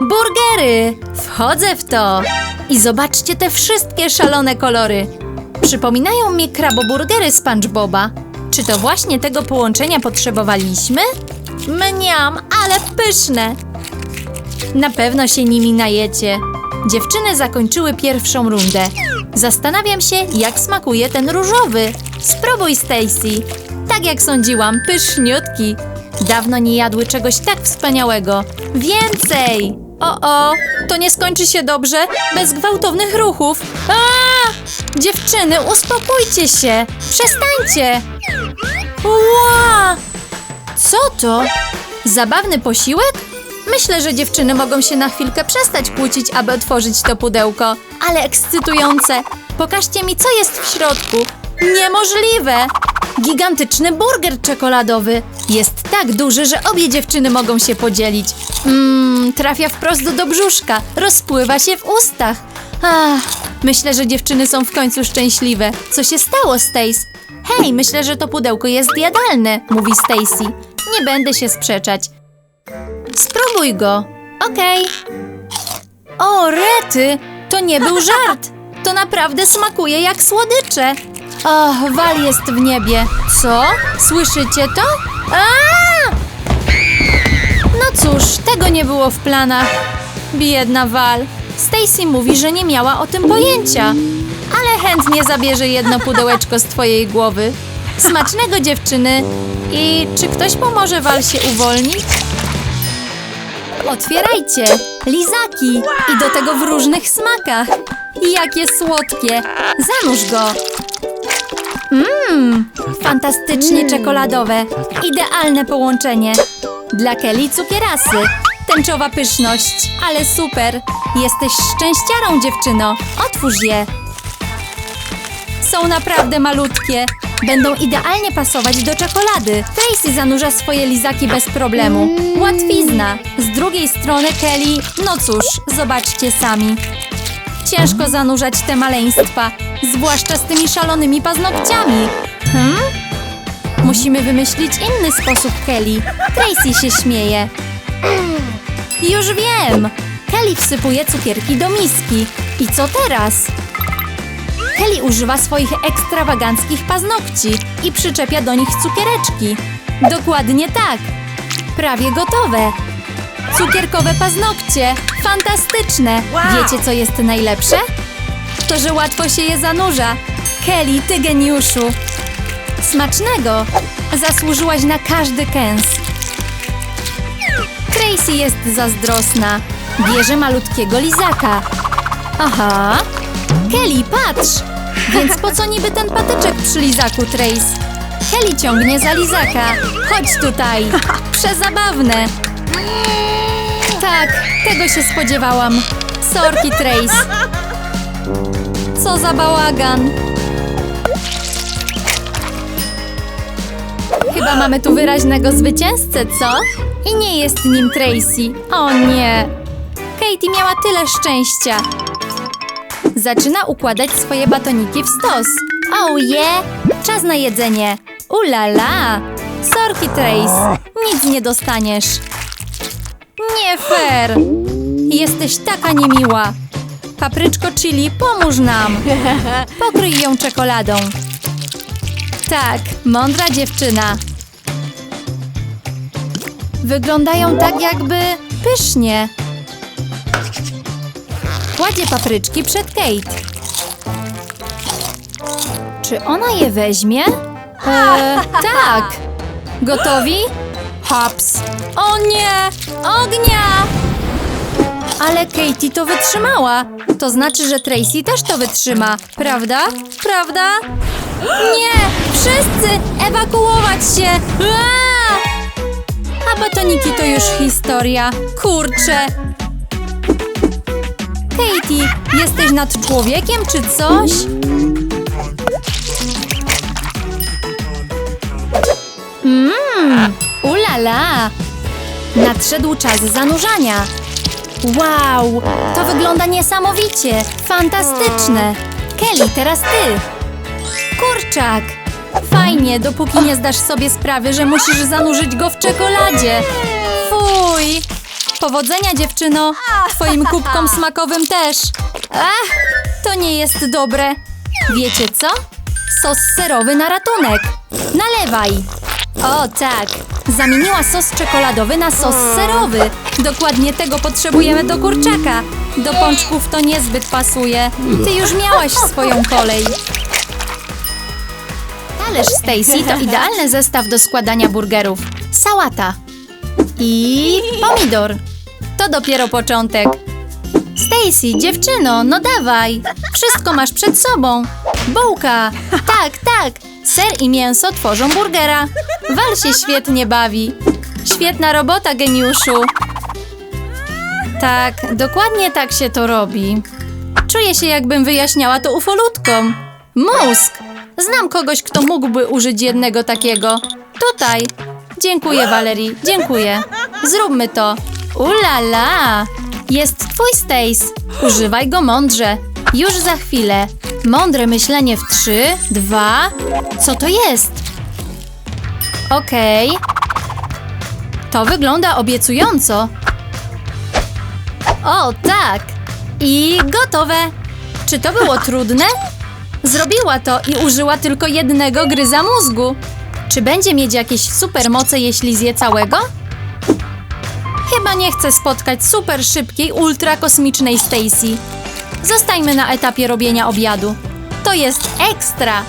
Burgery! Wchodzę w to! I zobaczcie te wszystkie szalone kolory. Przypominają mi kraboburgery SpongeBoba. Czy to właśnie tego połączenia potrzebowaliśmy? Mniam, ale pyszne! Na pewno się nimi najecie. Dziewczyny zakończyły pierwszą rundę. Zastanawiam się, jak smakuje ten różowy. Spróbuj, Stacy. Tak jak sądziłam, pyszniutki. Dawno nie jadły czegoś tak wspaniałego. Więcej! O, o, to nie skończy się dobrze bez gwałtownych ruchów. A! Dziewczyny, uspokójcie się! Przestańcie! Ła! Co to? Zabawny posiłek? Myślę, że dziewczyny mogą się na chwilkę przestać kłócić, aby otworzyć to pudełko. Ale ekscytujące! Pokażcie mi, co jest w środku. Niemożliwe! Gigantyczny burger czekoladowy. Jest tak duży, że obie dziewczyny mogą się podzielić. Mmm, trafia wprost do brzuszka, rozpływa się w ustach. Ach, myślę, że dziewczyny są w końcu szczęśliwe. Co się stało, Stace? Hej, myślę, że to pudełko jest jadalne, mówi Stacy. Nie będę się sprzeczać. Spróbuj go. Okej. O, rety! To nie był żart. To naprawdę smakuje jak słodycze. O, Wal jest w niebie. Co? Słyszycie to? A! No cóż, tego nie było w planach. Biedna Wal. Stacy mówi, że nie miała o tym pojęcia. Ale chętnie zabierze jedno pudełeczko z twojej głowy. Smacznego dziewczyny. I czy ktoś pomoże Wal się uwolnić? Otwierajcie! Lizaki! I do tego w różnych smakach. Jakie słodkie! Zanurz go! Mmm, fantastycznie czekoladowe. Idealne połączenie. Dla Kelly cukierasy. Tęczowa pyszność, ale super. Jesteś szczęściarą, dziewczyno. Otwórz je. Są naprawdę malutkie. Będą idealnie pasować do czekolady. Tracy zanurza swoje lizaki bez problemu. Łatwizna. Z drugiej strony Kelly, no cóż, zobaczcie sami. Ciężko zanurzać te maleństwa, zwłaszcza z tymi szalonymi paznokciami. Hmm? Musimy wymyślić inny sposób, Kelly. Tracy się śmieje. Już wiem! Kelly wsypuje cukierki do miski. I co teraz? Kelly używa swoich ekstrawaganckich paznokci i przyczepia do nich cukiereczki. Dokładnie tak. Prawie gotowe. Cukierkowe paznokcie. Fantastyczne. Wiecie, co jest najlepsze? To, że łatwo się je zanurza. Kelly, ty geniuszu. Smacznego. Zasłużyłaś na każdy kęs. Tracy jest zazdrosna. Bierze malutkiego lizaka. Aha. Kelly, patrz! Więc po co niby ten patyczek przy lizaku, Trace? Kelly ciągnie za lizaka. Chodź tutaj. Przezabawne. Tak, tego się spodziewałam. Sorki, Trace. Co za bałagan. Chyba mamy tu wyraźnego zwycięzcę, co? I nie jest nim Tracy. O nie. Katie miała tyle szczęścia. Zaczyna układać swoje batoniki w stos. Oh yeah! Czas na jedzenie. Ulala! Sorki, Trace. Nic nie dostaniesz. Nie fair! Jesteś taka niemiła. Papryczko chili, pomóż nam. Pokryj ją czekoladą. Tak, mądra dziewczyna. Wyglądają tak jakby pysznie. Kładzie papryczki przed Kate. Czy ona je weźmie? Eee, tak. Gotowi? Hops. O nie! Ognia! Ale Katie to wytrzymała. To znaczy, że Tracy też to wytrzyma. Prawda? Prawda? Nie! Wszyscy! Ewakuować się! Aaa! A batoniki to już historia. Kurczę! Katie, jesteś nad człowiekiem czy coś? Mmm, ulala! Nadszedł czas zanurzania. Wow, to wygląda niesamowicie! Fantastyczne! Kelly, teraz ty! Kurczak! Fajnie, dopóki nie zdasz sobie sprawy, że musisz zanurzyć go w czekoladzie. Fuj! Powodzenia, dziewczyno! Twoim kubkom smakowym też! Ach, to nie jest dobre! Wiecie co? Sos serowy na ratunek! Nalewaj! O tak! Zamieniła sos czekoladowy na sos serowy! Dokładnie tego potrzebujemy do kurczaka! Do pączków to niezbyt pasuje. Ty już miałaś swoją kolej. Talerz Stacy to idealny zestaw do składania burgerów. Sałata i pomidor. To dopiero początek. Stacy, dziewczyno, no dawaj. Wszystko masz przed sobą. Bułka. Tak, tak. Ser i mięso tworzą burgera. Wal się świetnie bawi. Świetna robota, geniuszu. Tak, dokładnie tak się to robi. Czuję się, jakbym wyjaśniała to ufolutkom. Mózg! Znam kogoś, kto mógłby użyć jednego takiego. Tutaj. Dziękuję, Valerie, dziękuję. Zróbmy to. Ulala! Jest twój Stace. Używaj go mądrze. Już za chwilę. Mądre myślenie w trzy, dwa. Co to jest? Okej. To wygląda obiecująco. O, tak! I gotowe! Czy to było trudne? Zrobiła to i użyła tylko jednego gryza mózgu. Czy będzie mieć jakieś supermoce, jeśli zje całego? Chyba nie chcę spotkać super szybkiej, ultrakosmicznej Stacy. Zostańmy na etapie robienia obiadu. To jest ekstra!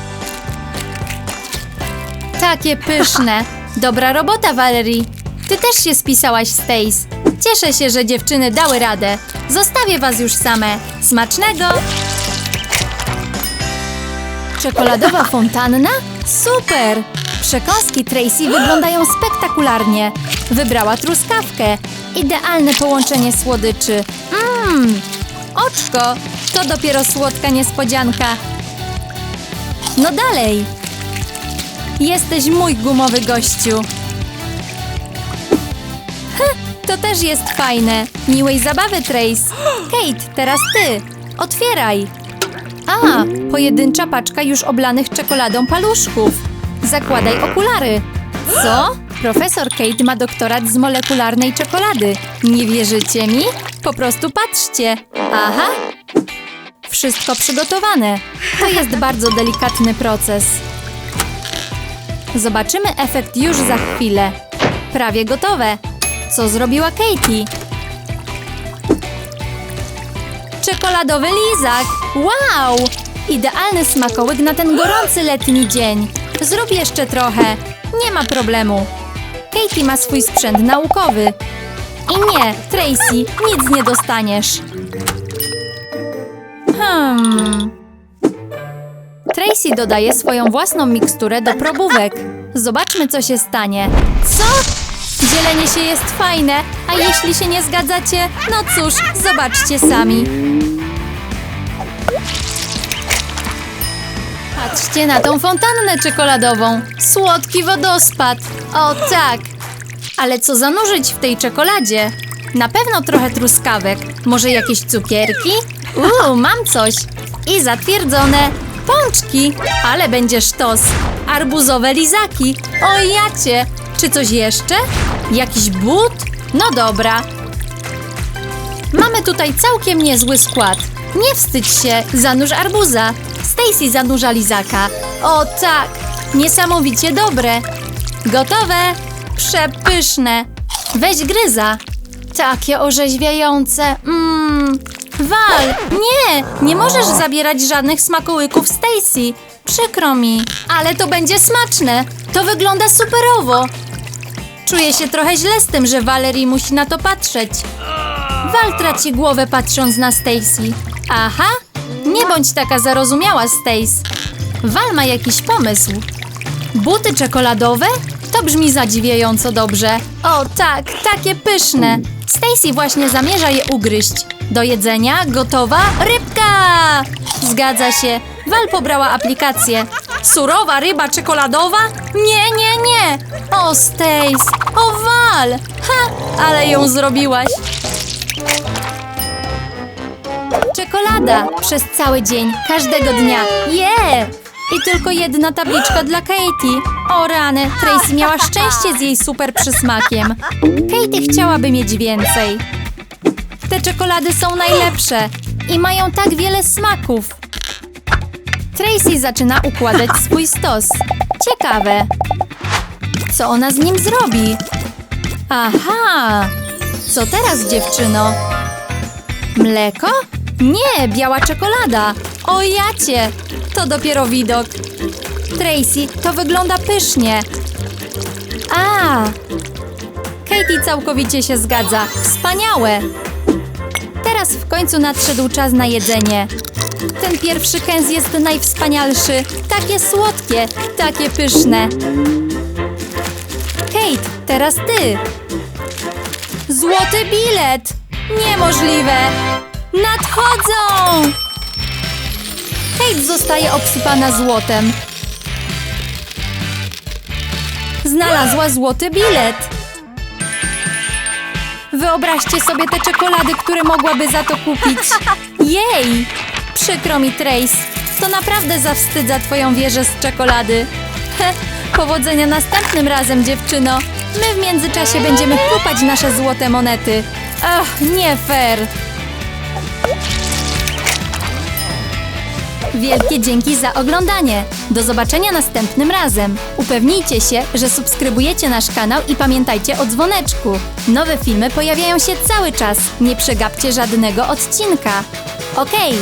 Takie pyszne. Dobra robota, Valerie. Ty też się spisałaś, Stace. Cieszę się, że dziewczyny dały radę. Zostawię was już same. Smacznego! Czekoladowa fontanna? Super! Przekąski Tracy wyglądają spektakularnie. Wybrała truskawkę. Idealne połączenie słodyczy. Mmm! Oczko! To dopiero słodka niespodzianka. No dalej! Jesteś mój gumowy gościu. To też jest fajne. Miłej zabawy, Trace. Kate, teraz ty. Otwieraj. A, pojedyncza paczka już oblanych czekoladą paluszków. Zakładaj okulary. Co? Profesor Kate ma doktorat z molekularnej czekolady. Nie wierzycie mi? Po prostu patrzcie. Aha. Wszystko przygotowane. To jest bardzo delikatny proces. Zobaczymy efekt już za chwilę. Prawie gotowe. Co zrobiła Katie? Czekoladowy lizak! Wow! Idealny smakołyk na ten gorący letni dzień. Zrób jeszcze trochę. Nie ma problemu. Katie ma swój sprzęt naukowy. I nie, Tracy, nic nie dostaniesz. Hmm. Tracy dodaje swoją własną miksturę do probówek. Zobaczmy, co się stanie. Co? Dzielenie się jest fajne, a jeśli się nie zgadzacie, no cóż, zobaczcie sami. Patrzcie na tą fontannę czekoladową. Słodki wodospad. O tak. Ale co zanurzyć w tej czekoladzie? Na pewno trochę truskawek. Może jakieś cukierki? Uuu, mam coś. I zatwierdzone. Pączki. Ale będzie sztos. Arbuzowe lizaki. O jacie. Czy coś jeszcze? Jakiś but? No dobra. Mamy tutaj całkiem niezły skład. Nie wstydź się, zanurz arbuza. Stacy zanurza lizaka. O tak, niesamowicie dobre. Gotowe? Przepyszne. Weź gryza. Takie orzeźwiające. Mmm. Wal, nie, nie możesz zabierać żadnych smakołyków Stacy. Przykro mi, ale to będzie smaczne. To wygląda superowo. Czuję się trochę źle z tym, że Valerie musi na to patrzeć. Val traci głowę patrząc na Stacy. Aha, nie bądź taka zarozumiała, Stace. Val ma jakiś pomysł. Buty czekoladowe? To brzmi zadziwiająco dobrze. O tak, takie pyszne. Stacy właśnie zamierza je ugryźć. Do jedzenia gotowa rybka! Zgadza się. Val pobrała aplikację. Surowa ryba czekoladowa? Nie, nie, nie! O, Stace! O, Val! Ha! Ale ją zrobiłaś. Czekolada przez cały dzień, każdego dnia. Je! I tylko jedna tabliczka dla Katie. O rany, Tracy miała szczęście z jej super przysmakiem. Katie chciałaby mieć więcej. Te czekolady są najlepsze i mają tak wiele smaków. Tracy zaczyna układać swój stos. Ciekawe. Co ona z nim zrobi? Aha! Co teraz, dziewczyno? Mleko? Nie, biała czekolada. O jacie! To dopiero widok. Tracy, to wygląda pysznie. A! Katie całkowicie się zgadza. Wspaniałe! Teraz w końcu nadszedł czas na jedzenie. Ten pierwszy kęs jest najwspanialszy. Takie słodkie, takie pyszne. Teraz ty. Złoty bilet! Niemożliwe! Nadchodzą! Kate zostaje obsypana złotem. Znalazła złoty bilet. Wyobraźcie sobie te czekolady, które mogłaby za to kupić. Jej! Przykro mi, Trace. To naprawdę zawstydza twoją wieżę z czekolady. Heh, powodzenia następnym razem, dziewczyno. My w międzyczasie będziemy chrupać nasze złote monety. Ach, nie fair. Wielkie dzięki za oglądanie. Do zobaczenia następnym razem. Upewnijcie się, że subskrybujecie nasz kanał i pamiętajcie o dzwoneczku. Nowe filmy pojawiają się cały czas. Nie przegapcie żadnego odcinka. Okej,